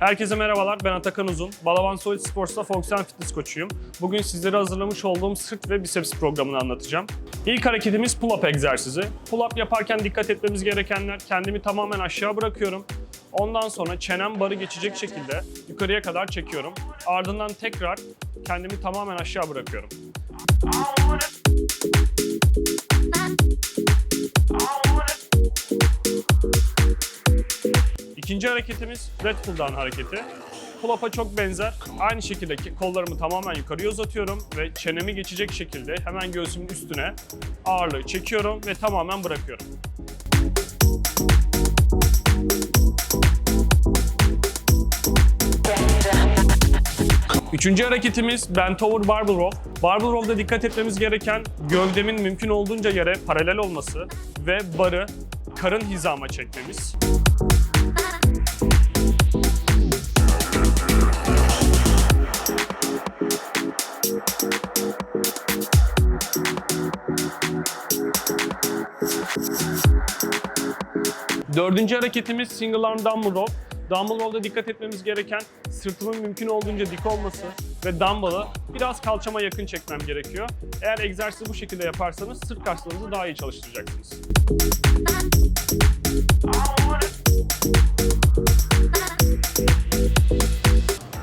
Herkese merhabalar, ben Atakan Uzun. Balaban Solid Sports'ta fonksiyonel fitness koçuyum. Bugün sizlere hazırlamış olduğum sırt ve biceps programını anlatacağım. İlk hareketimiz pull-up egzersizi. Pull-up yaparken dikkat etmemiz gerekenler, kendimi tamamen aşağı bırakıyorum. Ondan sonra çenem barı geçecek şekilde yukarıya kadar çekiyorum. Ardından tekrar kendimi tamamen aşağı bırakıyorum. İkinci hareketimiz Red Pull Down hareketi. Pull-up'a çok benzer. Aynı şekilde ki kollarımı tamamen yukarıya uzatıyorum ve çenemi geçecek şekilde hemen göğsümün üstüne ağırlığı çekiyorum ve tamamen bırakıyorum. Üçüncü hareketimiz Bent Over Barbell Row. Barbell Row'da dikkat etmemiz gereken gövdemin mümkün olduğunca yere paralel olması ve barı karın hizama çekmemiz. Dördüncü hareketimiz single arm dumbbell row. Dumbbell row'da dikkat etmemiz gereken sırtımın mümkün olduğunca dik olması ve dumbbell'ı biraz kalçama yakın çekmem gerekiyor. Eğer egzersizi bu şekilde yaparsanız sırt kaslarınızı daha iyi çalıştıracaksınız.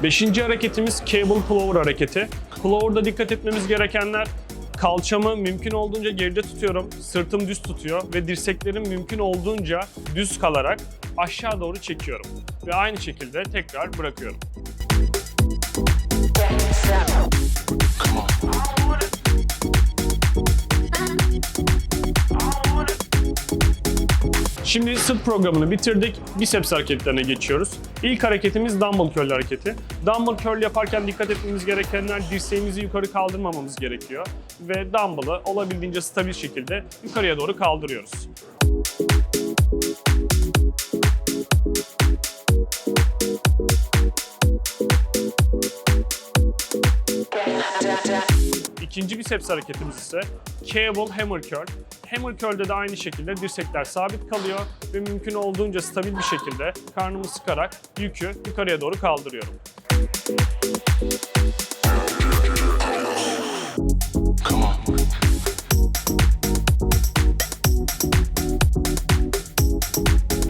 Beşinci hareketimiz cable pullover hareketi. Pullover'da dikkat etmemiz gerekenler kalçamı mümkün olduğunca geride tutuyorum. Sırtım düz tutuyor ve dirseklerim mümkün olduğunca düz kalarak aşağı doğru çekiyorum. Ve aynı şekilde tekrar bırakıyorum. Şimdi sırt programını bitirdik. Biceps hareketlerine geçiyoruz. İlk hareketimiz dumbbell curl hareketi. Dumbbell curl yaparken dikkat etmemiz gerekenler dirseğimizi yukarı kaldırmamamız gerekiyor. Ve dumbbell'ı olabildiğince stabil şekilde yukarıya doğru kaldırıyoruz. İkinci biceps hareketimiz ise cable hammer curl. Hammer curl'de de aynı şekilde dirsekler sabit kalıyor ve mümkün olduğunca stabil bir şekilde karnımı sıkarak yükü yukarıya doğru kaldırıyorum.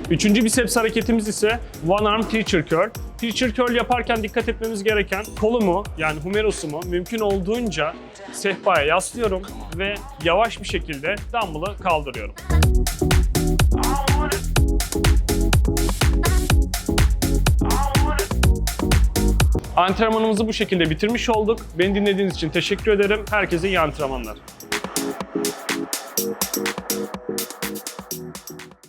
Üçüncü biceps hareketimiz ise one arm teacher curl. Teacher curl yaparken dikkat etmemiz gereken kolumu yani humerusumu mümkün olduğunca sehpaya yaslıyorum ve yavaş bir şekilde dumbbell'ı kaldırıyorum. Antrenmanımızı bu şekilde bitirmiş olduk. Beni dinlediğiniz için teşekkür ederim. Herkese iyi antrenmanlar.